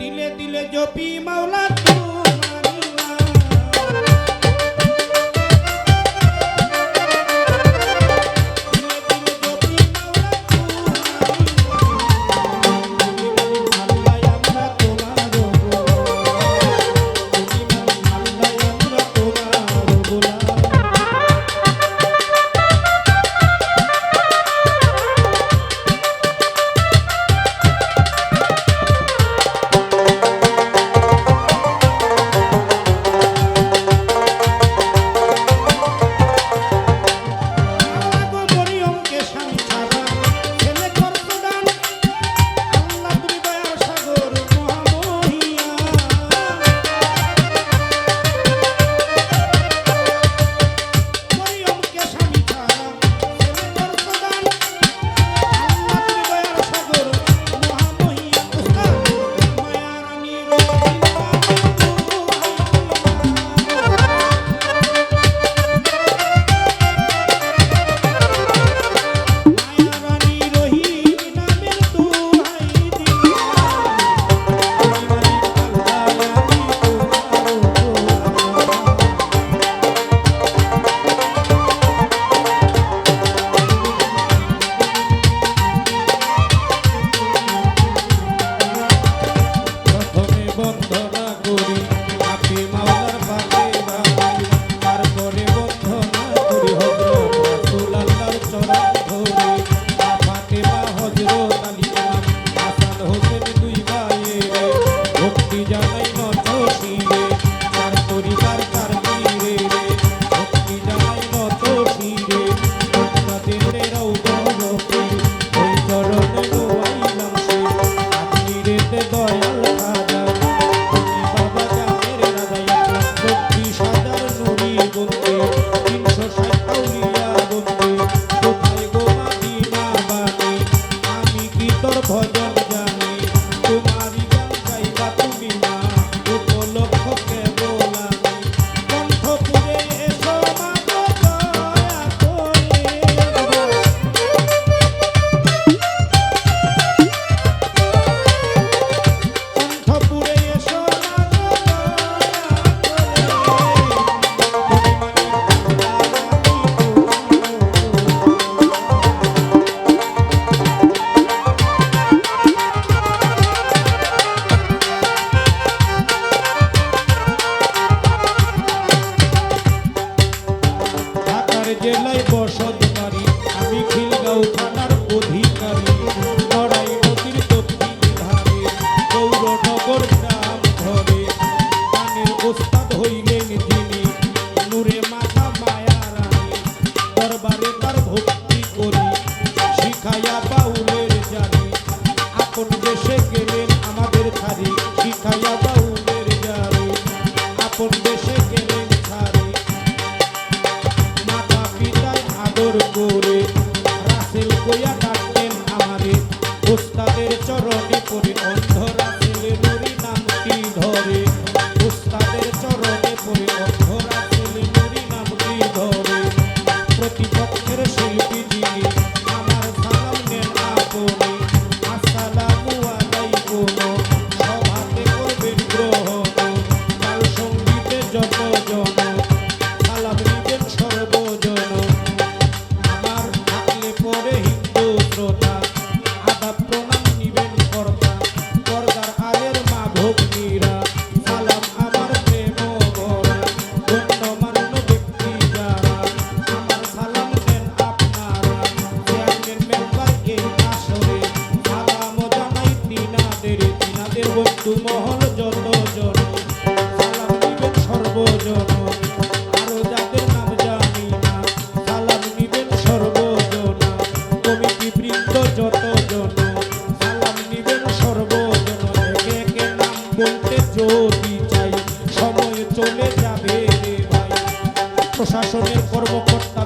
দিলে দিলে জপি মাওলা থানার সাধুমহল যত জন, সালাম দিবেন সর্বজন। আরও যাদের নাম জানি না, সালাম সর্বজন। বৃন্দ যত জন, সালাম দিবেন সর্বজন। একে একে নাম বলতে যদি চাই, সময় চলে যাবে রে ভাই। প্রশাসনের কর্মকর্তা